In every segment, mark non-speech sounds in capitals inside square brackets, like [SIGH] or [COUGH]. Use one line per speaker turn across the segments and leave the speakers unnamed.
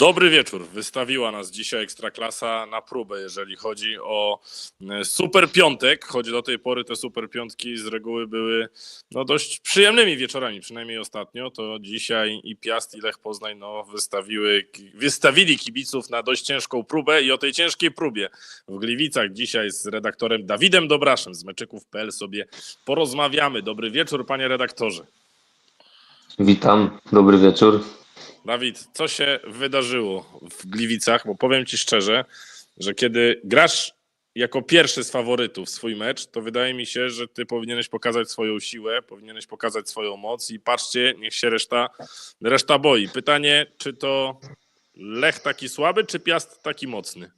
Dobry wieczór. Wystawiła nas dzisiaj Ekstraklasa na próbę, jeżeli chodzi o e, Super Piątek, choć do tej pory te Super Piątki z reguły były no, dość przyjemnymi wieczorami, przynajmniej ostatnio, to dzisiaj i Piast i Lech Poznań no, wystawiły, wystawili kibiców na dość ciężką próbę i o tej ciężkiej próbie w Gliwicach dzisiaj z redaktorem Dawidem Dobraszem z meczyków.pl sobie porozmawiamy. Dobry wieczór, panie redaktorze.
Witam, dobry wieczór.
Dawid, co się wydarzyło w Gliwicach? Bo powiem ci szczerze, że kiedy grasz jako pierwszy z faworytów swój mecz, to wydaje mi się, że ty powinieneś pokazać swoją siłę, powinieneś pokazać swoją moc i patrzcie, niech się reszta, reszta boi. Pytanie, czy to Lech taki słaby, czy Piast taki mocny?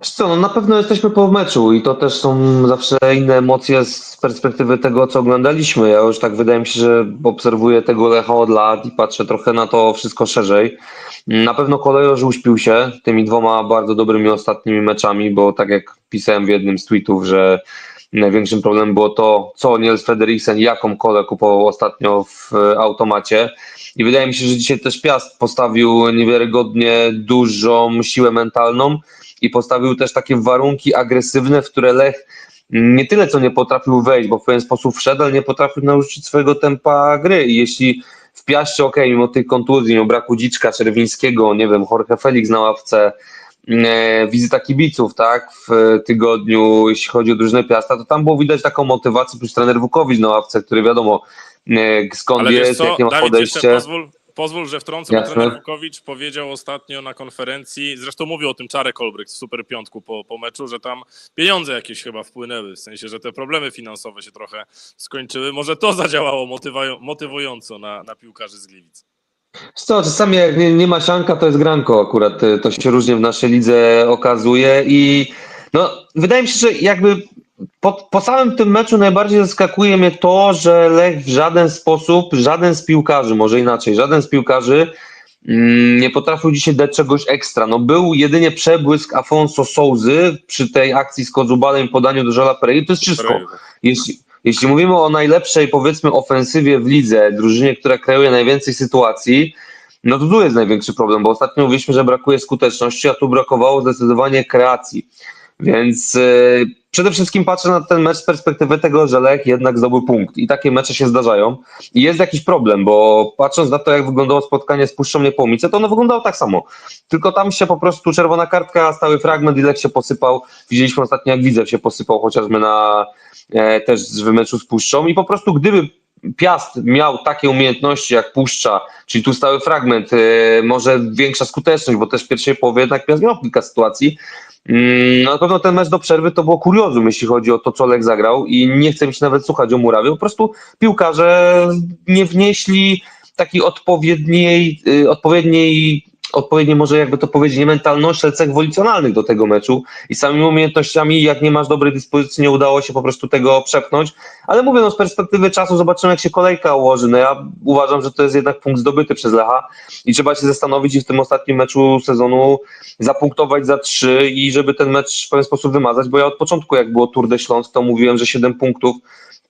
Co, no na pewno jesteśmy po meczu i to też są zawsze inne emocje z perspektywy tego, co oglądaliśmy. Ja już tak wydaje mi się, że obserwuję tego Lecha od lat i patrzę trochę na to wszystko szerzej. Na pewno kolejorz uśpił się tymi dwoma bardzo dobrymi ostatnimi meczami, bo tak jak pisałem w jednym z tweetów, że największym problemem było to, co Niels Frederiksen, jaką kolę kupował ostatnio w automacie. I wydaje mi się, że dzisiaj też Piast postawił niewiarygodnie dużą siłę mentalną i postawił też takie warunki agresywne, w które Lech nie tyle co nie potrafił wejść, bo w pewien sposób wszedł, ale nie potrafił narzucić swojego tempa gry. I jeśli w Piaście, ok, mimo tych kontuzji, mimo braku Dziczka, Czerwińskiego, nie wiem, Jorge Felix na ławce, e, wizyta kibiców, tak, w tygodniu, jeśli chodzi o drużynę Piasta, to tam było widać taką motywację, plus trener Wukowicz na ławce, który wiadomo e, skąd
Ale
jest, jakie ma
Dawid, jeszcze
podejście.
pozwól, pozwól, że wtrącę, bo trener Wukowicz powiedział ostatnio na konferencji, zresztą mówił o tym Czarek Olbrycht w Super Piątku po, po meczu, że tam pieniądze jakieś chyba wpłynęły, w sensie, że te problemy finansowe się trochę skończyły. Może to zadziałało motywają- motywująco na, na piłkarzy z Gliwic.
Co, czasami jak nie, nie ma sianka, to jest granko akurat. To się różnie w naszej lidze okazuje i no, wydaje mi się, że jakby po, po całym tym meczu najbardziej zaskakuje mnie to, że Lech w żaden sposób, żaden z piłkarzy, może inaczej, żaden z piłkarzy mm, nie potrafił dzisiaj dać czegoś ekstra. No był jedynie przebłysk Afonso Souzy przy tej akcji z Kozubadem i podaniu do Żola Perei, to jest wszystko. Jeśli, jeśli mówimy o najlepszej, powiedzmy, ofensywie w lidze, drużynie, która kreuje najwięcej sytuacji, no to tu jest największy problem, bo ostatnio mówiliśmy, że brakuje skuteczności, a tu brakowało zdecydowanie kreacji. Więc yy, przede wszystkim patrzę na ten mecz z perspektywy tego, że Lech jednak zdobył punkt i takie mecze się zdarzają. I jest jakiś problem, bo patrząc na to, jak wyglądało spotkanie z Puszczą Niepołomice, to ono wyglądało tak samo. Tylko tam się po prostu czerwona kartka, stały fragment i Lech się posypał. Widzieliśmy ostatnio, jak Widzew się posypał chociażby na e, też w meczu z Puszczą i po prostu gdyby Piast miał takie umiejętności jak Puszcza, czyli tu stały fragment, e, może większa skuteczność, bo też w pierwszej połowie jednak Piast miał kilka sytuacji, na pewno ten mecz do przerwy to było kuriozum, jeśli chodzi o to, co Lech zagrał i nie chcę mi się nawet słuchać o Murawie, po prostu piłkarze nie wnieśli takiej odpowiedniej, y, odpowiedniej, odpowiedniej może jakby to powiedzieć, nie mentalności, ale cech wolicjonalnych do tego meczu. I samymi umiejętnościami, jak nie masz dobrej dyspozycji, nie udało się po prostu tego przepchnąć, ale mówię, no z perspektywy czasu zobaczymy, jak się kolejka ułoży, no ja uważam, że to jest jednak punkt zdobyty przez Lecha. I trzeba się zastanowić i w tym ostatnim meczu sezonu zapunktować za trzy i żeby ten mecz w pewien sposób wymazać, bo ja od początku, jak było Tour de Śląsk, to mówiłem, że 7 punktów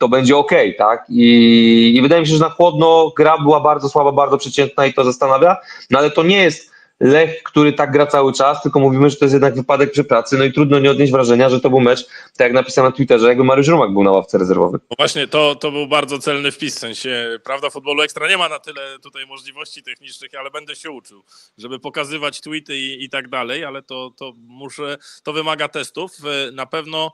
to będzie ok, tak? I, I wydaje mi się, że na chłodno gra była bardzo słaba, bardzo przeciętna i to zastanawia, no ale to nie jest Lech, który tak gra cały czas, tylko mówimy, że to jest jednak wypadek przy pracy, no i trudno nie odnieść wrażenia, że to był mecz, tak jak napisałem na Twitterze, jakby Mariusz Rumak był na ławce rezerwowej.
No właśnie, to, to był bardzo celny wpis, w sensie, prawda, futbolu ekstra nie ma na tyle tutaj możliwości technicznych, ale będę się uczył, żeby pokazywać tweety i, i tak dalej, ale to, to muszę, to wymaga testów. Na pewno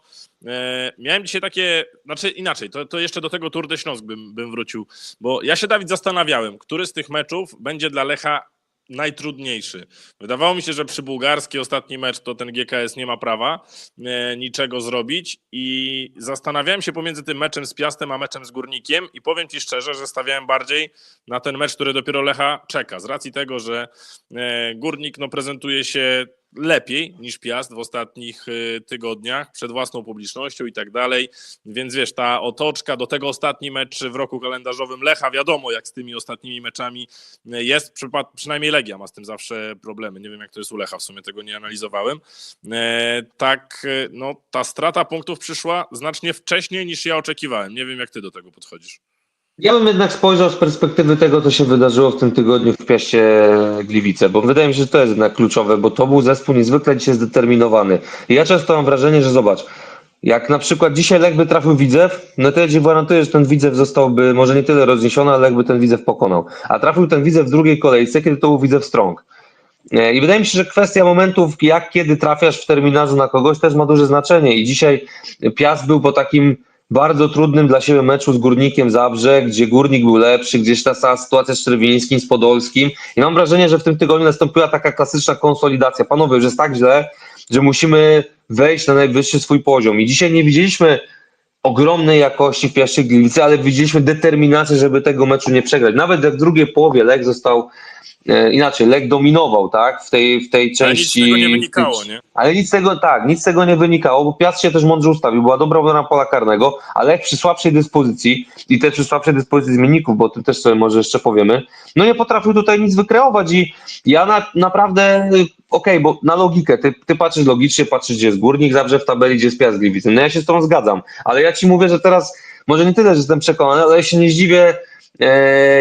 miałem dzisiaj takie, znaczy inaczej, to, to jeszcze do tego Tour de Śląsk bym, bym wrócił, bo ja się, Dawid, zastanawiałem, który z tych meczów będzie dla Lecha najtrudniejszy. Wydawało mi się, że przy bułgarski ostatni mecz to ten GKS nie ma prawa e, niczego zrobić i zastanawiałem się pomiędzy tym meczem z Piastem a meczem z Górnikiem i powiem Ci szczerze, że stawiałem bardziej na ten mecz, który dopiero Lecha czeka. Z racji tego, że e, Górnik no, prezentuje się lepiej niż Piast w ostatnich y, tygodniach przed własną publicznością i tak dalej. Więc wiesz, ta otoczka do tego ostatni mecz w roku kalendarzowym Lecha, wiadomo jak z tymi ostatnimi meczami y, jest, przynajmniej Legia ma z tym zawsze problemy. Nie wiem jak to jest u Lecha, w sumie tego nie analizowałem. E, Tak, y, no ta strata punktów przyszła znacznie wcześniej niż ja oczekiwałem. Nie wiem jak ty do tego podchodzisz.
Ja bym jednak spojrzał z perspektywy tego, co się wydarzyło w tym tygodniu w Piaście Gliwice, bo wydaje mi się, że to jest jednak kluczowe, bo to był zespół niezwykle dzisiaj zdeterminowany. I ja często mam wrażenie, że zobacz, jak na przykład dzisiaj Lech by trafił Widzew, no to ja ci gwarantuję, że ten Widzew zostałby może nie tyle rozniesiony, ale Lech by ten Widzew pokonał. A trafił ten Widzew w drugiej kolejce, kiedy to był Widzew Strong. E, I wydaje mi się, że kwestia momentów, jak kiedy trafiasz w terminarzu na kogoś, też ma duże znaczenie. I dzisiaj Piast był po takim bardzo trudnym dla siebie meczu z Górnikiem Zabrze, gdzie Górnik był lepszy, gdzieś ta cała sytuacja z Czerwińskim, z Podolskim. I mam wrażenie, że w tym tygodniu nastąpiła taka klasyczna konsolidacja. Panowie, już jest tak źle, że musimy wejść na najwyższy swój poziom. I dzisiaj nie widzieliśmy ogromnej jakości w Piaście Gliwice, ale widzieliśmy determinację, żeby tego meczu nie przegrać. Nawet w drugiej połowie Lech został inaczej, Lech dominował, tak, w tej, w tej
Ale nic z
części.
tego nie wynikało, nie?
Ale nic z tego, tak, nic z tego nie wynikało, bo Piast się też mądrze ustawił, była dobra obrona pola karnego, ale jak przy słabszej dyspozycji i też przy słabszej dyspozycji zmienników, bo o tym też sobie może jeszcze powiemy, no nie potrafił tutaj nic wykreować i ja na, naprawdę, y, okej, bo na logikę, ty, ty patrzysz logicznie, patrzysz gdzie jest Górnik, Zabrze w tabeli, gdzie jest Piast Gliwice, no ja się z tą zgadzam, ale ja ci mówię, że teraz, może nie tyle, że jestem przekonany, ale ja się nie zdziwię, e,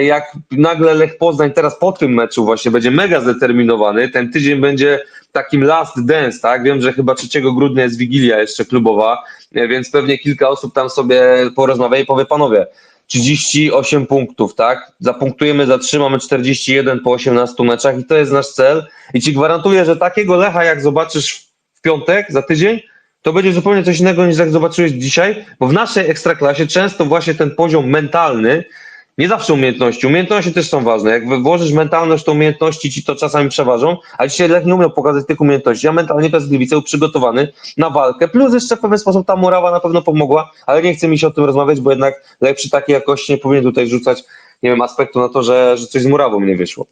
jak nagle Lech Poznań teraz po tym meczu właśnie będzie mega zdeterminowany, ten tydzień będzie takim last dance, tak? Wiem, że chyba 3 grudnia jest Wigilia jeszcze klubowa, e, więc pewnie kilka osób tam sobie porozmawia i powie, panowie, 38 punktów, tak? Zapunktujemy za 3, mamy 41 po 18 meczach i to jest nasz cel. I ci gwarantuję, że takiego Lecha jak zobaczysz w piątek, za tydzień, to będzie zupełnie coś innego niż jak zobaczyłeś dzisiaj, bo w naszej ekstraklasie często właśnie ten poziom mentalny, nie zawsze umiejętności, umiejętności też są ważne. Jak włożysz mentalność, to umiejętności ci to czasami przeważą, a dzisiaj Lech nie umiał pokazać tych umiejętności. Ja mentalnie przez Gliwice był przygotowany na walkę, plus jeszcze w pewien sposób ta murawa na pewno pomogła, ale nie chce mi się o tym rozmawiać, bo jednak Lech przy takiej jakości nie powinien tutaj rzucać, nie wiem, aspektu na to, że, że coś z murawą nie wyszło.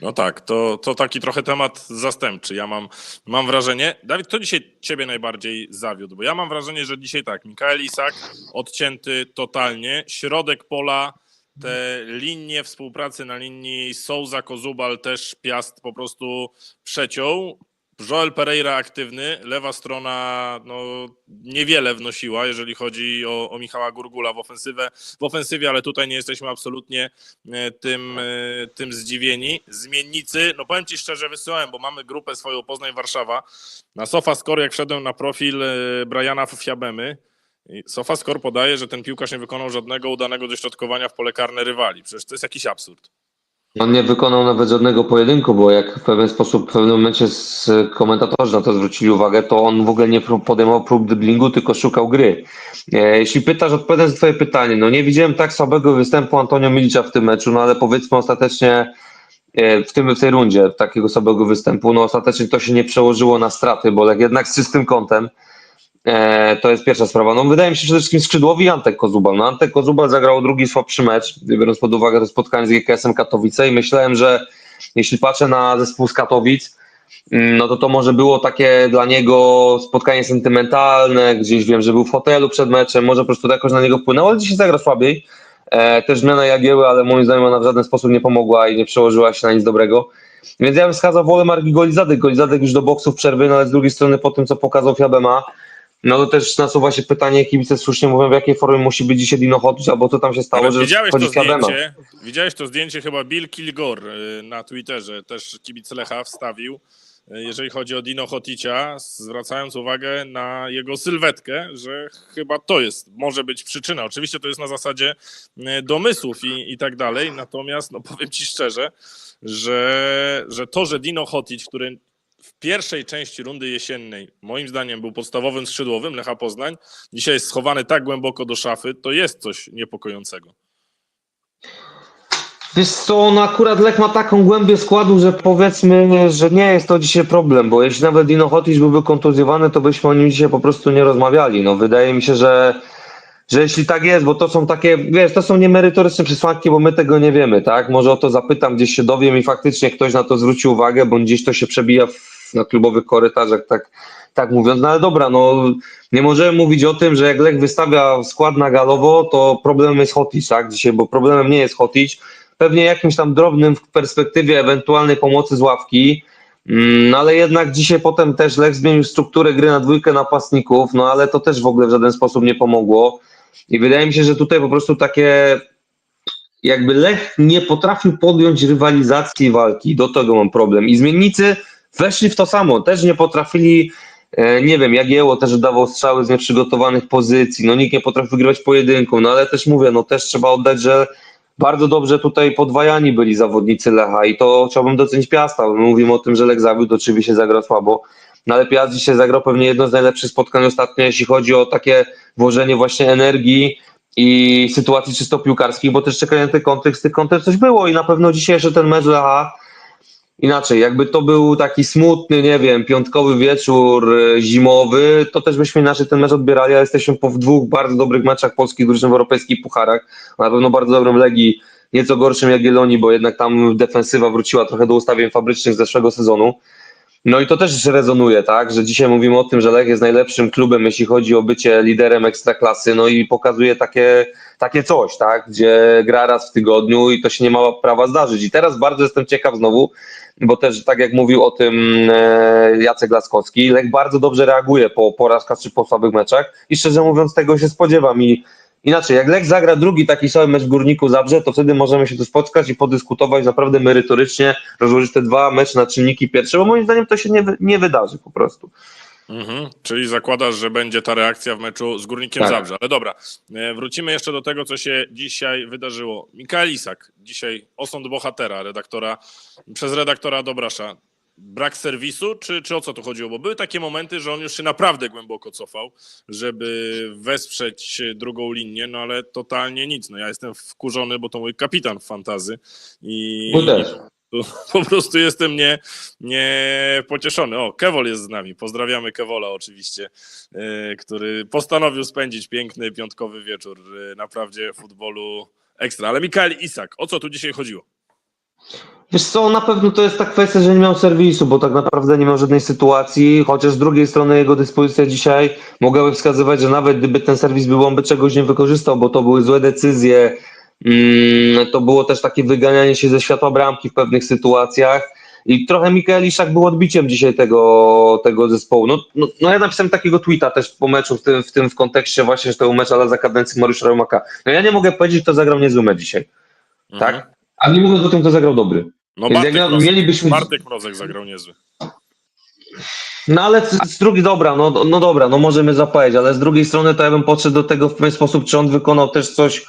No tak, to, to taki trochę temat zastępczy. Ja mam, mam wrażenie. Dawid, kto dzisiaj ciebie najbardziej zawiódł? Bo ja mam wrażenie, że dzisiaj tak, Mikael Isak odcięty totalnie, środek pola, te linie współpracy na linii Souza, Kozubal też Piast po prostu przeciął. Joel Pereira aktywny, lewa strona no, niewiele wnosiła, jeżeli chodzi o, o Michała Gurgula w ofensywę, w ofensywie, ale tutaj nie jesteśmy absolutnie e, tym, e, tym zdziwieni. Zmiennicy, no powiem Ci szczerze, wysyłałem, bo mamy grupę swoją Poznań Warszawa. Na SofaScore, jak wszedłem na profil e, Briana Fiabemy, SofaScore podaje, że ten piłkarz nie wykonał żadnego udanego dośrodkowania w pole karne rywali. Przecież to jest jakiś absurd.
On nie wykonał nawet żadnego pojedynku, bo jak w pewien sposób w pewnym momencie z komentatorzy na to zwrócili uwagę, to on w ogóle nie podejmował prób driblingu, tylko szukał gry. E, Jeśli pytasz, odpowiadając na twoje pytanie, no nie widziałem tak słabego występu Antonio Milicza w tym meczu, no ale powiedzmy ostatecznie e, w, tym, w tej rundzie takiego słabego występu, no ostatecznie to się nie przełożyło na straty, bo jednak z czystym kątem, E, to jest pierwsza sprawa. No, wydaje mi się przede wszystkim skrzydłowi Antek Kozubal. No, Antek Kozubal zagrał drugi słabszy mecz, biorąc pod uwagę to spotkanie z GKS-em Katowice i myślałem, że jeśli patrzę na zespół z Katowic, mm, no to to może było takie dla niego spotkanie sentymentalne, gdzieś wiem, że był w hotelu przed meczem, może po prostu to jakoś na niego wpłynęło, ale dzisiaj zagra słabiej. E, też zmiana Jagieły, ale moim zdaniem ona w żaden sposób nie pomogła i nie przełożyła się na nic dobrego. Więc ja bym wskazał wolę Marki Golizadek. Golizadek już do boksów przerwy, no ale z drugiej strony po tym, co pokazał Fiabema, no to też nasuwa się pytanie, kibice słusznie mówią, w jakiej formie musi być dzisiaj Dino Hotuś, albo co tam się stało,
Ale
że
widziałeś to zdjęcie, widziałeś to zdjęcie? Chyba Bill Kilgore y, na Twitterze, też kibic Lecha wstawił, y, jeżeli chodzi o Dino Hoticia, zwracając uwagę na jego sylwetkę, że chyba to jest, może być przyczyna. Oczywiście to jest na zasadzie y, domysłów i, i tak dalej, natomiast no powiem ci szczerze, że, że to, że Dino Hotic, który w pierwszej części rundy jesiennej, moim zdaniem, był podstawowym skrzydłowym Lecha Poznań, dzisiaj jest schowany tak głęboko do szafy, to jest coś niepokojącego.
Wiesz co, no akurat Lech ma taką głębię składu, że powiedzmy, że nie jest to dzisiaj problem, bo jeśli nawet Dino Hotić byłby kontuzjowany, to byśmy o nim dzisiaj po prostu nie rozmawiali. No wydaje mi się, że, że jeśli tak jest, bo to są takie, wiesz, to są niemerytoryczne przesłanki, bo my tego nie wiemy, tak? Może o to zapytam, gdzieś się dowiem i faktycznie ktoś na to zwróci uwagę, bo gdzieś to się przebija w, na klubowych korytarzach, tak, tak mówiąc. No ale dobra, no nie możemy mówić o tym, że jak Lech wystawia skład na galowo, to problemem jest Hotić, tak? Dzisiaj, bo problemem nie jest Hotić, pewnie jakimś tam drobnym w perspektywie ewentualnej pomocy z ławki, Mm, No ale jednak dzisiaj potem też Lech zmienił strukturę gry na dwójkę napastników, no ale to też w ogóle w żaden sposób nie pomogło. I wydaje mi się, że tutaj po prostu takie jakby Lech nie potrafił podjąć rywalizacji walki. Do tego mam problem. I zmiennicy weszli w to samo. Też nie potrafili, e, nie wiem, Jagieło też dawał strzały z nieprzygotowanych pozycji. No nikt nie potrafił wygrywać pojedynku. No ale też mówię, no też trzeba oddać, że bardzo dobrze tutaj podwajani byli zawodnicy Lecha i to chciałbym docenić Piasta. My Mówimy o tym, że Lech zawiódł, oczywiście zagrał słabo, ale Piast dzisiaj zagrał pewnie jedno z najlepszych spotkań ostatnio, jeśli chodzi o takie włożenie właśnie energii i sytuacji czysto piłkarskich, bo też czekając na ten kontekst, tych kontekst coś było i na pewno dzisiejszy ten mecz Lecha inaczej, jakby to był taki smutny, nie wiem, piątkowy wieczór e, zimowy, to też byśmy inaczej ten mecz odbierali, ale jesteśmy po dwóch bardzo dobrych meczach polskich drużyn w europejskich pucharach, na pewno bardzo dobrym Legii, nieco gorszym Jagiellonii, bo jednak tam defensywa wróciła trochę do ustawień fabrycznych z zeszłego sezonu. No i to też rezonuje, tak, że dzisiaj mówimy o tym, że Lech jest najlepszym klubem, jeśli chodzi o bycie liderem ekstraklasy, no i pokazuje takie, takie coś, tak, gdzie gra raz w tygodniu i to się nie ma prawa zdarzyć. I teraz bardzo jestem ciekaw znowu, bo też tak jak mówił o tym e, Jacek Laskowski, Lech bardzo dobrze reaguje po porażkach czy po słabych meczach i szczerze mówiąc tego się spodziewam i inaczej, jak Lech zagra drugi taki cały mecz w Górniku Zabrze, to wtedy możemy się tu spotkać i podyskutować naprawdę merytorycznie, rozłożyć te dwa mecze na czynniki pierwsze, bo moim zdaniem to się nie, nie wydarzy po prostu.
Mhm. Czyli zakładasz, że będzie ta reakcja w meczu z Górnikiem
Tak.
Zabrze. Ale dobra, e, wrócimy jeszcze do tego, co się dzisiaj wydarzyło. Mikael Isak, dzisiaj osąd bohatera, redaktora, przez redaktora Dobrasza. Brak serwisu, czy, czy o co tu chodziło? Bo były takie momenty, że on już się naprawdę głęboko cofał, żeby wesprzeć drugą linię, no ale totalnie nic. No ja jestem wkurzony, bo to mój kapitan w fantazy i, po prostu jestem nie, nie pocieszony. O, Kewol jest z nami. Pozdrawiamy Kewola oczywiście, e, który postanowił spędzić piękny piątkowy wieczór e, na prawdzie futbolu ekstra. Ale Mikael Isak, o co tu dzisiaj chodziło?
Wiesz co, na pewno to jest ta kwestia, że nie miał serwisu, bo tak naprawdę nie miał żadnej sytuacji, chociaż z drugiej strony jego dyspozycja dzisiaj mogłaby wskazywać, że nawet gdyby ten serwis był, on by czegoś nie wykorzystał, bo to były złe decyzje, mm, to było też takie wyganianie się ze światła bramki w pewnych sytuacjach i trochę Mikael Iszak był odbiciem dzisiaj tego, tego zespołu. No, no, no ja napisałem takiego tweeta też po meczu, w tym w, tym w kontekście właśnie, że to był mecz ale za kadencji Mariusza Romaka. No ja nie mogę powiedzieć, kto zagrał niezły mecz dzisiaj,
Mhm.
tak? A nie mówiąc o tym, kto zagrał dobry.
No
Więc
Bartek,
jak
Mrozek,
mielibyśmy-
Bartek Mrozek zagrał niezły.
No ale z, z drugiej, dobra, no, no dobra, no możemy zapalić, ale z drugiej strony to ja bym podszedł do tego w pewien sposób, czy on wykonał też coś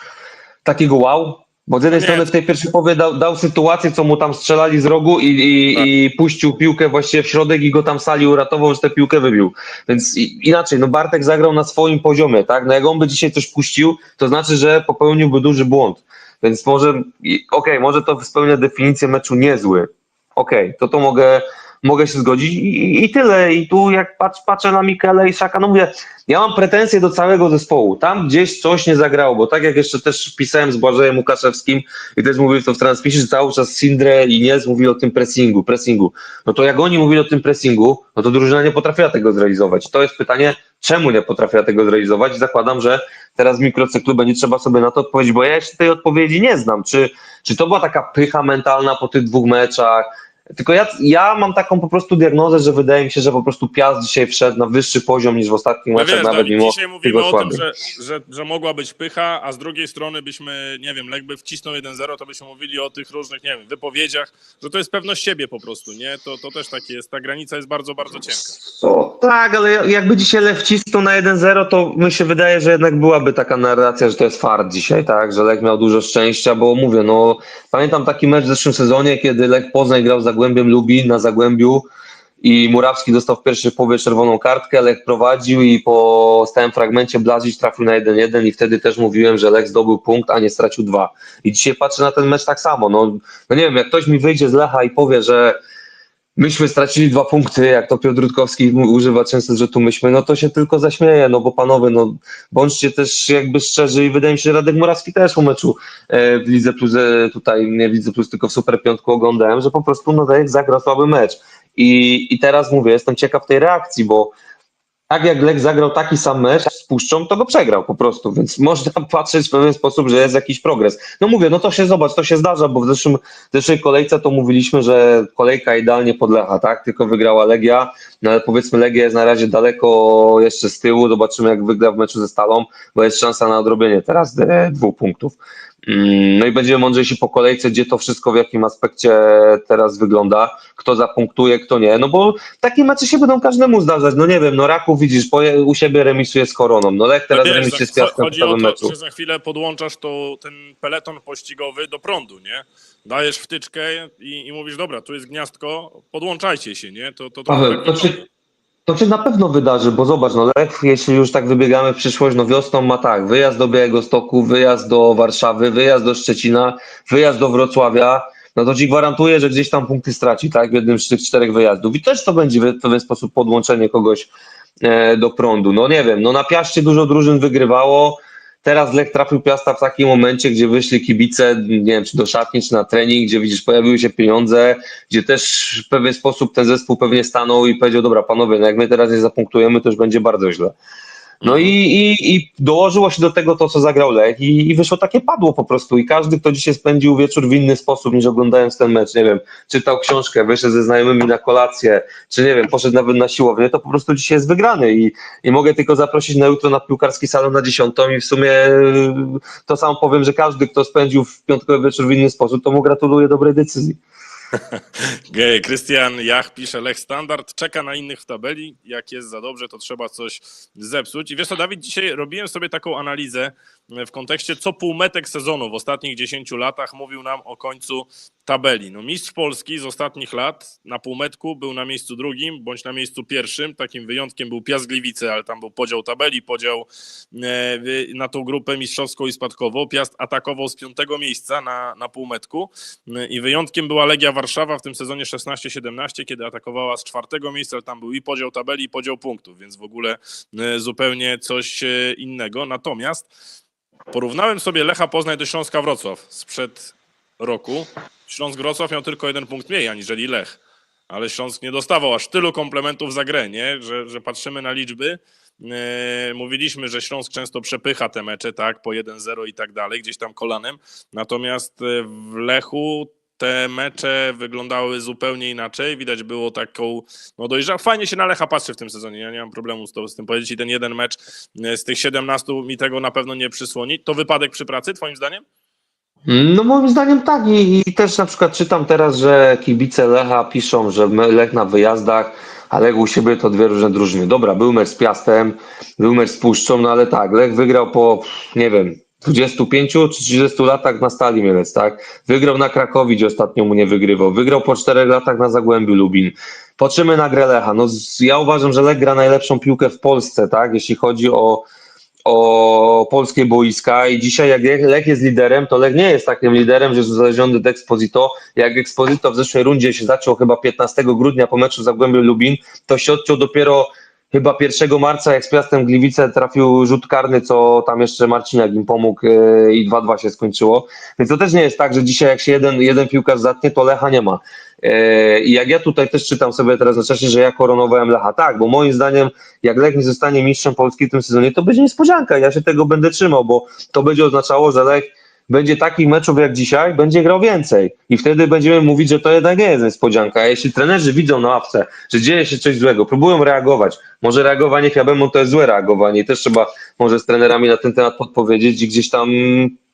takiego wow, bo z jednej
Nie.
strony w tej pierwszej połowie dał, dał sytuację, co mu tam strzelali z rogu i, i,
Tak.
i puścił piłkę właściwie w środek i go tam sali uratował, że tę piłkę wybił. Więc i, inaczej, no Bartek zagrał na swoim poziomie, tak? No jak on by dzisiaj coś puścił, to znaczy, że popełniłby duży błąd. Więc może, okej, może to spełnia definicję meczu niezły. Okej, to to mogę, mogę się zgodzić i, i tyle. I tu jak patrz, patrzę na Mikela i Szaka, no mówię, ja mam pretensje do całego zespołu. Tam gdzieś coś nie zagrało, bo tak jak jeszcze też pisałem z Błażejem Łukaszewskim i też mówił to w transmisie, że cały czas Sindre i Niez mówili o tym pressingu, pressingu. No to jak oni mówili o tym pressingu, no to drużyna nie potrafiła tego zrealizować. To jest pytanie, czemu nie potrafiła tego zrealizować? Zakładam, że teraz w mikrocyklu będzie trzeba sobie na to odpowiedzieć, bo ja jeszcze tej odpowiedzi nie znam. Czy, czy to była taka pycha mentalna po tych dwóch meczach? Tylko ja, ja mam taką po prostu diagnozę, że wydaje mi się, że po prostu Piast dzisiaj wszedł na wyższy poziom niż w ostatnich
No
meczach,
wiesz,
nawet mimo
dzisiaj mówimy o tym, że, że, że mogła być pycha, a z drugiej strony byśmy, nie wiem, jakby wcisnął 1-0, to byśmy mówili o tych różnych, nie wiem, wypowiedziach, że to jest pewność siebie po prostu, nie? To, to też takie jest, ta granica jest bardzo, bardzo cienka.
Co? Tak, ale jakby dzisiaj Lech wcisnął na 1-0, to mi się wydaje, że jednak byłaby taka narracja, że to jest fart dzisiaj, tak, że Lech miał dużo szczęścia, bo mówię, no pamiętam taki mecz w zeszłym sezonie, kiedy Lech Poznań grał z Zagłębiem Lubin na Zagłębiu i Murawski dostał w pierwszej połowie czerwoną kartkę, Lech prowadził i po stałym fragmencie Blazić trafił na 1-1 i wtedy też mówiłem, że Lech zdobył punkt, a nie stracił dwa. I dzisiaj patrzę na ten mecz tak samo, no, no nie wiem, jak ktoś mi wyjdzie z Lecha i powie, że myśmy stracili dwa punkty, jak to Piotr Rutkowski używa często, że tu myśmy, no to się tylko zaśmieje, no bo panowie, no bądźcie też jakby szczerzy i wydaje mi się, że Radek Murawski też po meczu e, w Lidze Plus, e, tutaj nie w Lidze Plus, tylko w Super Piątku oglądałem, że po prostu no Lech zagrał słaby mecz. I, I teraz mówię, jestem ciekaw tej reakcji, bo tak jak Lech zagrał taki sam mecz z Puszczą, to go przegrał po prostu, więc [LAUGHS] można patrzeć w pewien sposób, że jest jakiś progres. No mówię, no to się zobacz, to się zdarza, bo w zeszłym, w zeszłej kolejce to mówiliśmy, że kolejka idealnie podlecha, tak, tylko wygrała Legia, no ale powiedzmy Legia jest na razie daleko jeszcze z tyłu, zobaczymy jak wygra w meczu ze Stalą, bo jest szansa na odrobienie teraz e, dwóch punktów. Mm, No i będziemy mądrzejsi po kolejce, gdzie to wszystko w jakim aspekcie teraz wygląda, kto zapunktuje, kto nie. No bo takie mecze się będą każdemu zdarzać. No nie wiem, no Raków widzisz, u siebie remisuje z Koroną. No Lech teraz
No wiesz,
remisuje z Piastem w
chodzi o
całym
to,
meczu.
że za chwilę podłączasz to, ten peleton pościgowy do prądu, nie? Dajesz wtyczkę i, i mówisz, dobra, tu jest gniazdko, podłączajcie się, nie? To, to, to,
Paweł,
tak
to to się na pewno wydarzy, bo zobacz, no Lech, jeśli już tak wybiegamy w przyszłość, no wiosną ma tak, wyjazd do Białegostoku, wyjazd do Warszawy, wyjazd do Szczecina, wyjazd do Wrocławia, no to ci gwarantuję, że gdzieś tam punkty straci, tak, w jednym z tych czterech wyjazdów. I też to będzie w pewien sposób podłączenie kogoś e, do prądu, no nie wiem, no na Piaście dużo drużyn wygrywało, Teraz Lech trafił Piasta w takim momencie, gdzie wyszli kibice, nie wiem, czy do szatni, czy na trening, gdzie widzisz, pojawiły się pieniądze, gdzie też w pewien sposób ten zespół pewnie stanął i powiedział, dobra panowie, no jak my teraz nie zapunktujemy, to już będzie bardzo źle. No i, i, i dołożyło się do tego to, co zagrał Lech i, i wyszło takie padło po prostu i każdy, kto dzisiaj spędził wieczór w inny sposób niż oglądając ten mecz, nie wiem, czytał książkę, wyszedł ze znajomymi na kolację, czy nie wiem, poszedł nawet na siłownię, to po prostu dzisiaj jest wygrany i, i mogę tylko zaprosić na jutro na piłkarski salon na dziesiątą i w sumie y, to samo powiem, że każdy, kto spędził w piątkowy wieczór w inny sposób, to mu gratuluję dobrej decyzji. [LAUGHS]
Krystian Jach pisze, Lech Standard czeka na innych w tabeli. Jak jest za dobrze, to trzeba coś zepsuć. I wiesz co, Dawid, dzisiaj robiłem sobie taką analizę w kontekście co półmetek sezonu w ostatnich 10 latach mówił nam o końcu tabeli. No mistrz Polski z ostatnich lat na półmetku był na miejscu drugim bądź na miejscu pierwszym. Takim wyjątkiem był Piast Gliwice, ale tam był podział tabeli, podział e, na tą grupę mistrzowską i spadkową. Piast atakował z piątego miejsca na, na półmetku. I wyjątkiem była Legia Warszawa w tym sezonie 16-17, kiedy atakowała z czwartego miejsca, ale tam był i podział tabeli, i podział punktów, więc w ogóle e, zupełnie coś e, innego. Natomiast porównałem sobie Lecha Poznań do Śląska Wrocław sprzed roku. Śląsk Wrocław miał tylko jeden punkt mniej aniżeli Lech, ale Śląsk nie dostawał aż tylu komplementów za grę, nie? Że, że patrzymy na liczby. E, Mówiliśmy, że Śląsk często przepycha te mecze, tak, po 1-0 i tak dalej, gdzieś tam kolanem. Natomiast e, w Lechu te mecze wyglądały zupełnie inaczej. Widać było taką, no dojrza. Fajnie się na Lecha patrzy w tym sezonie. Ja nie mam problemu z, to, z tym powiedzieć. I ten jeden mecz e, z tych 17 mi tego na pewno nie przysłoni. To wypadek przy pracy, twoim zdaniem?
No moim zdaniem tak I, i też na przykład czytam teraz, że kibice Lecha piszą, że Lech na wyjazdach, a Lech u siebie to dwie różne drużyny. Dobra, był mecz z Piastem, był mecz z Puszczą, no ale tak, Lech wygrał po, nie wiem, 25 czy 30 latach na Stali Mielec, tak? Wygrał na Krakowi, gdzie ostatnio mu nie wygrywał. Wygrał po 4 latach na Zagłębiu Lubin. Patrzymy na grę Lecha. No, ja uważam, że Lech gra najlepszą piłkę w Polsce, tak? Jeśli chodzi o o polskie boiska i dzisiaj jak Lech- jest liderem, to Lech nie jest takim liderem, że jest uzależniony od Exposito. Jak Exposito w zeszłej rundzie się zaczął chyba 15 grudnia po meczu z Zagłębiem Lubin, to się odciął dopiero chyba 1 marca, jak z Piastem Gliwice trafił rzut karny, co tam jeszcze Marciniak im pomógł e, i 2-2 się skończyło. Więc to też nie jest tak, że dzisiaj jak się jeden, jeden piłkarz zatnie, to Lecha nie ma. E, I jak ja tutaj też czytam sobie teraz na czasie, że ja koronowałem Lecha, tak, bo moim zdaniem jak Lech nie zostanie mistrzem Polski w tym sezonie, to będzie niespodzianka. Ja się tego będę trzymał, bo to będzie oznaczało, że Lech będzie takich meczów jak dzisiaj, będzie grał więcej. I wtedy będziemy mówić, że to jednak nie jest niespodzianka. A jeśli trenerzy widzą na ławce, że dzieje się coś złego, próbują reagować, może reagowanie Fiabemu to jest złe reagowanie i też trzeba może z trenerami na ten temat podpowiedzieć i gdzieś tam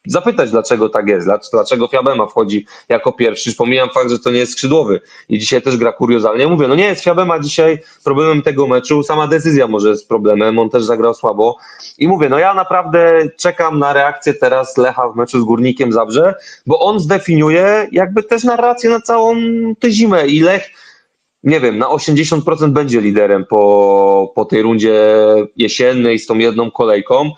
zapytać, dlaczego tak jest, dlac- dlaczego Fiabema wchodzi jako pierwszy. Już fakt, że to nie jest skrzydłowy i dzisiaj też gra kuriozalnie. Mówię, no nie jest Fiabema dzisiaj problemem tego meczu, sama decyzja może jest problemem, on też zagrał słabo. I mówię, no ja naprawdę czekam na reakcję teraz Lecha w meczu z Górnikiem Zabrze, bo on zdefiniuje jakby też narrację na całą tę zimę i Lech nie wiem, na 80% będzie liderem po, po tej rundzie jesiennej z tą jedną kolejką.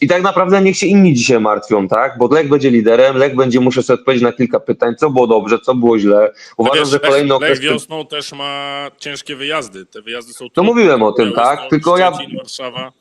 I tak naprawdę niech się inni dzisiaj martwią, tak? Bo Lech będzie liderem, Lech będzie musiał sobie odpowiedzieć na kilka pytań, co było dobrze, co było źle. Uważam,
Wiesz,
że kolejny
Lech,
okres...
Lech wiosną też ma ciężkie wyjazdy. Te wyjazdy są
No
trudne.
mówiłem o tym, tak? Tylko ja
Szczecin, Warszawa.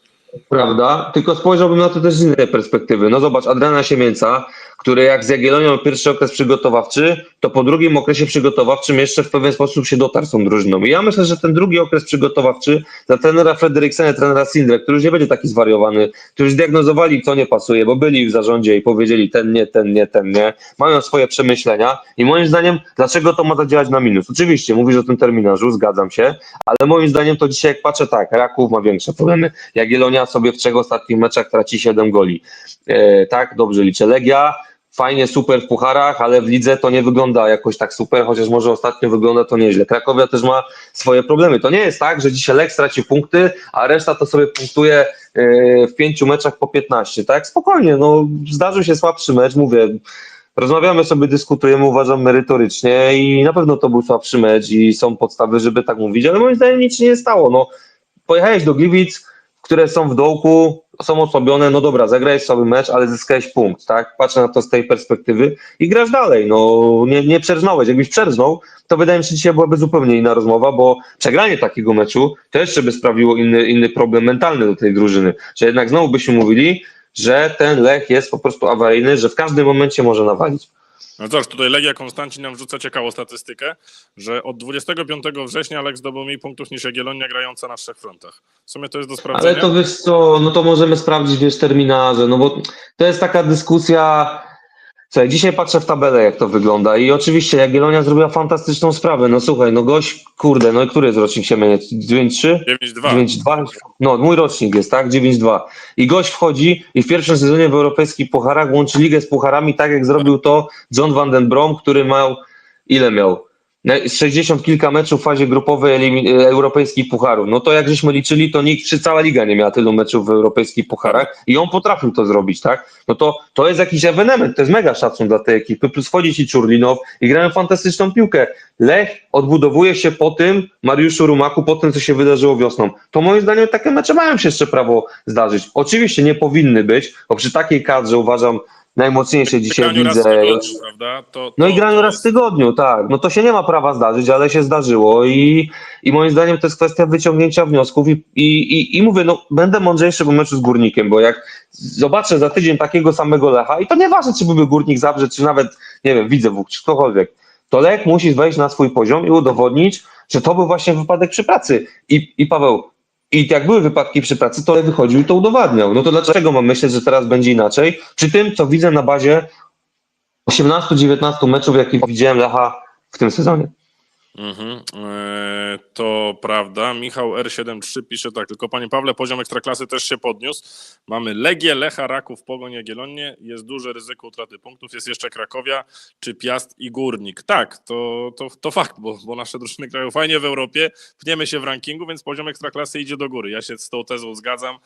Prawda? Tylko spojrzałbym na to też z innej perspektywy. No zobacz, Adriana Siemięca, który jak z Jagiellonią pierwszy okres przygotowawczy, to po drugim okresie przygotowawczym jeszcze w pewien sposób się dotarł z tą drużyną. I ja myślę, że ten drugi okres przygotowawczy dla trenera Frederiksena, trenera Sindre, który już nie będzie taki zwariowany, którzy zdiagnozowali, co nie pasuje, bo byli w zarządzie i powiedzieli ten nie, ten nie, ten nie, mają swoje przemyślenia i moim zdaniem, dlaczego to ma zadziałać na minus? Oczywiście, mówisz o tym terminarzu, zgadzam się, ale moim zdaniem to dzisiaj jak patrzę tak, Raków ma większe problemy, Jagiellonia sobie w trzech ostatnich meczach traci 7 goli. E, tak, dobrze liczę. Legia fajnie, super w pucharach, ale w lidze to nie wygląda jakoś tak super, chociaż może ostatnio wygląda to nieźle. Krakowia też ma swoje problemy. To nie jest tak, że dzisiaj Lech straci punkty, a reszta to sobie punktuje yy, w pięciu meczach po 15, tak? Spokojnie, no zdarzył się słabszy mecz, mówię, rozmawiamy sobie, dyskutujemy, uważam merytorycznie i na pewno to był słabszy mecz i są podstawy, żeby tak mówić, ale moim zdaniem nic się nie stało, no. Pojechałeś do Gliwic, które są w dołku, są osłabione, no dobra, zagrałeś słaby mecz, ale zyskałeś punkt, tak? Patrzę na to z tej perspektywy i grasz dalej, no nie, nie przerżnąłeś. Jakbyś przerżnął, to wydaje mi się, że dzisiaj byłaby zupełnie inna rozmowa, bo przegranie takiego meczu to jeszcze by sprawiło inny, inny problem mentalny do tej drużyny, że jednak znowu byśmy mówili, że ten Lech jest po prostu awaryjny, że w każdym momencie może nawalić.
No cóż, tutaj Legia Konstancin nam rzuca ciekawą statystykę, że od 25 września Lech zdobył mniej punktów niż Jagiellonia grająca na trzech frontach. W sumie to jest do sprawdzenia.
Ale to wiesz co, no to możemy sprawdzić wiesz terminarze, no bo to jest taka dyskusja. Słuchaj, dzisiaj patrzę w tabelę, jak to wygląda i oczywiście Jagiellonia zrobiła fantastyczną sprawę. No słuchaj, no gość, kurde, no i który jest rocznik Siemieniec? 9-3?
9-2.
9-2? No, mój rocznik jest, tak? 9-2. I gość wchodzi i w pierwszym sezonie w europejskich pucharach łączy ligę z pucharami, tak jak zrobił to John van den Brom, który miał, ile miał? Na- 60 kilka meczów w fazie grupowej e, europejskich pucharów. No to jak żeśmy liczyli, to nikt, czy cała liga nie miała tylu meczów w europejskich pucharach i on potrafił to zrobić, tak? No to, to jest jakiś ewenement, to jest mega szacun dla tej ekipy, plus wchodzi ci Czurlinow i grają fantastyczną piłkę. Lech odbudowuje się po tym, Mariuszu Rumaku, po tym, co się wydarzyło wiosną. To moim zdaniem takie mecze mają się jeszcze prawo zdarzyć. Oczywiście nie powinny być, bo przy takiej kadrze uważam najmocniejszej dzisiaj
Graniu raz w
widzę.
tygodniu, prawda? To,
No i
to-
graniu
to
raz w tygodniu, tak. No to się nie ma prawa zdarzyć, ale się zdarzyło i, i moim zdaniem to jest kwestia wyciągnięcia wniosków i, i, i, i mówię, no będę mądrzejszy po meczu z Górnikiem, bo jak zobaczę za tydzień takiego samego Lecha i to nieważne, czy byłby Górnik Zabrze, czy nawet, nie wiem, Widzewóch, czy ktokolwiek, to Lech musi wejść na swój poziom i udowodnić, że to był właśnie wypadek przy pracy. I, i Paweł, i jak były wypadki przy pracy, to wychodził i to udowadniał. No to dlaczego mam myśleć, że teraz będzie inaczej? Przy tym, co widzę na bazie 18-19 meczów, jakie widziałem Lecha w tym sezonie.
Mhm, e, to prawda. Michał R73 pisze tak, tylko panie Pawle, poziom ekstraklasy też się podniósł. Mamy Legię, Lecha, Raków, Pogoń, Jagiellonię. Jest duże ryzyko utraty punktów. Jest jeszcze Krakowia, czy Piast i Górnik. Tak, to, to, to fakt, bo, bo nasze drużyny grają fajnie w Europie, pniemy się w rankingu, więc poziom ekstraklasy idzie do góry. Ja się z tą tezą zgadzam,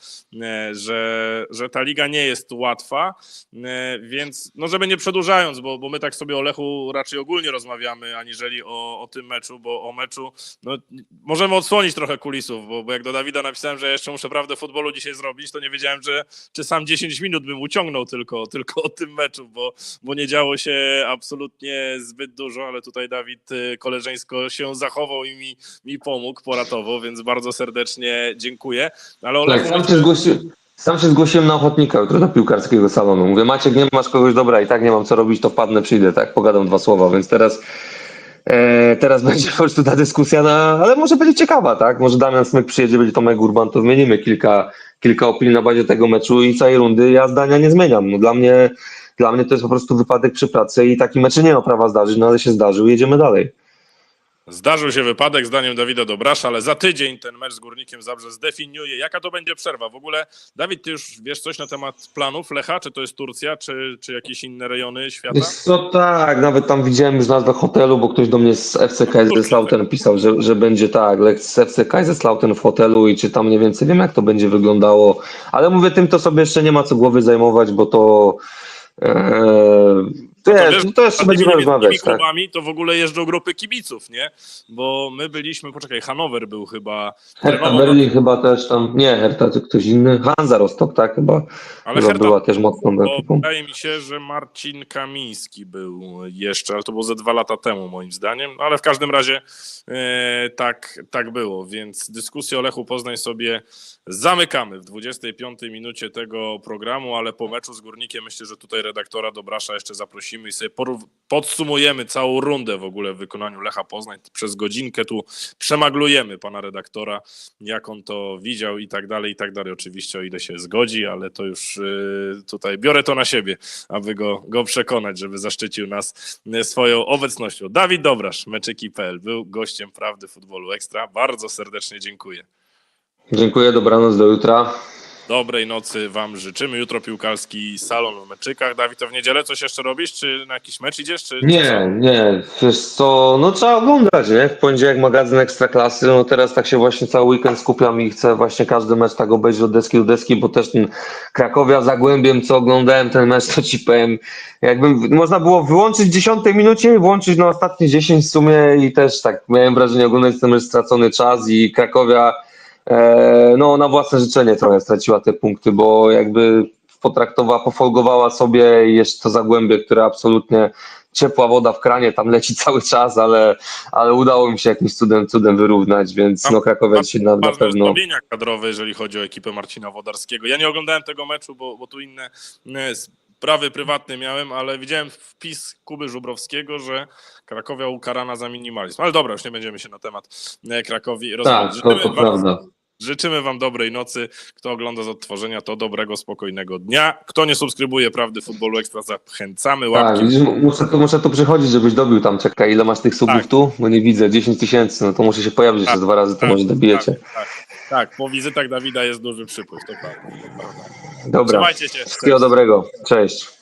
e, że, że ta liga nie jest łatwa, e, więc no żeby nie przedłużając, bo, bo my tak sobie o Lechu raczej ogólnie rozmawiamy, aniżeli o, o tym meczu, bo o meczu no, możemy odsłonić trochę kulisów, bo, bo jak do Dawida napisałem, że jeszcze muszę prawdę futbolu dzisiaj zrobić, to nie wiedziałem, że czy sam 10 minut bym uciągnął tylko, tylko o tym meczu, bo, bo nie działo się absolutnie zbyt dużo, ale tutaj Dawid y, koleżeńsko się zachował i mi, mi pomógł, poratował, więc bardzo serdecznie dziękuję. Ale o
Tak, sam się, zgłosi, sam się zgłosiłem na ochotnika jutro do piłkarskiego salonu. Mówię, Maciek, nie masz kogoś dobra i tak nie mam co robić, to wpadnę, przyjdę, tak, pogadam dwa słowa, więc teraz teraz [LAUGHS] będzie po prostu ta dyskusja, na, ale może będzie ciekawa, tak? Może Damian Smyk przyjedzie, będzie Tomek Urban, to zmienimy kilka, kilka opinii na bazie tego meczu i całej rundy ja zdania nie zmieniam. No, dla mnie dla mnie to jest po prostu wypadek przy pracy i taki mecz nie ma prawa zdarzyć, no ale się zdarzył, jedziemy dalej.
Zdarzył się wypadek, zdaniem Dawida Dobrasza, ale za tydzień ten mecz z Górnikiem Zabrze zdefiniuje, jaka to będzie przerwa. W ogóle, Dawid, ty już wiesz coś na temat planów Lecha? Czy to jest Turcja, czy, czy jakieś inne rejony świata?
Co, tak, nawet tam widziałem już nazwę hotelu, bo ktoś do mnie z FC Kaiserslautern pisał, że, że będzie tak, lek z FC Kaiserslautern w hotelu i czy tam mniej więcej wiem jak to będzie wyglądało, ale mówię, tym to sobie jeszcze nie ma co głowy zajmować, bo to e,
To
wiesz,
wiesz,
no to jeszcze będziemy
tymi
rozmawiać, tak.
klubami to w ogóle jeżdżą grupy kibiców, nie? Bo my byliśmy, poczekaj, Hanower był chyba,
Hertha Berlin chyba też tam, nie Hertha, to ktoś inny, Hansa Rostock, tak, chyba,
ale
chyba
Hertha
była też mocną
Bo
ekipą.
wydaje mi się, że Marcin Kamiński był jeszcze, ale to było ze dwa lata temu moim zdaniem, No, ale w każdym razie e, tak, tak było, więc dyskusję o Lechu Poznań sobie zamykamy w 25 minucie tego programu, ale po meczu z Górnikiem myślę, że tutaj redaktora Dobrasza jeszcze zaprosimy i sobie podsumujemy całą rundę w ogóle w wykonaniu Lecha Poznań. Przez godzinkę tu przemaglujemy pana redaktora, jak on to widział i tak dalej, i tak dalej. Oczywiście o ile się zgodzi, ale to już y, tutaj biorę to na siebie, aby go, go przekonać, żeby zaszczycił nas y, swoją obecnością. Dawid Dobrasz, meczyki.pl, był gościem Prawdy Futbolu Ekstra. Bardzo serdecznie dziękuję.
Dziękuję, dobranoc, do jutra.
Dobrej nocy wam życzymy. Jutro piłkarski salon w meczykach. Dawid, to w niedzielę coś jeszcze robisz? Czy na jakiś mecz idziesz? Czy?
Nie, nie, wiesz co, no trzeba oglądać, nie? W poniedziałek magazyn Ekstraklasy, no teraz tak się właśnie cały weekend skupiam i chcę właśnie każdy mecz tak obejrzeć od deski do deski, bo też ten Krakowia Zagłębiem, co oglądałem ten mecz, to ci powiem, jakbym można było wyłączyć w 10 minucie i włączyć na ostatnie 10 w sumie i też tak miałem wrażenie oglądać ten mecz stracony czas i Krakowia no na własne życzenie trochę straciła te punkty, bo jakby potraktowała, pofolgowała sobie i jeszcze to Zagłębie, które absolutnie ciepła woda w kranie, tam leci [LAUGHS] cały czas, ale, ale udało mi się jakimś cudem, cudem wyrównać, więc
Tam
no Krakowia dzisiaj na, na pewno...
osłabienia kadrowe, jeżeli chodzi o ekipę Marcina Wodarskiego. Ja nie oglądałem tego meczu, bo, bo tu inne e, sprawy prywatne miałem, ale widziałem wpis Kuby Żubrowskiego, że Krakowia ukarana za minimalizm. Ale dobra, już nie będziemy się na temat e, Krakowi
Tak,
rozmawiać.
to, to
wam-
prawda.
Życzymy Wam dobrej nocy. Kto ogląda z odtworzenia, to dobrego, spokojnego dnia. Kto nie subskrybuje Prawdy Futbolu Ekstra, zachęcamy.
Tak,
Łapki.
widzisz, muszę, to, muszę tu przychodzić, żebyś dobił tam, czekaj, ile masz tych subów
Tak.
tu? Bo nie widzę, 10 tysięcy, no to muszę się pojawić jeszcze
Tak,
dwa razy, to
tak,
może dobijecie.
Tak, tak, tak, po wizytach Dawida jest duży przypływ, to prawda. To prawda.
Dobra,
Trzymajcie się.
wszystkiego
Cześć.
dobrego, cześć.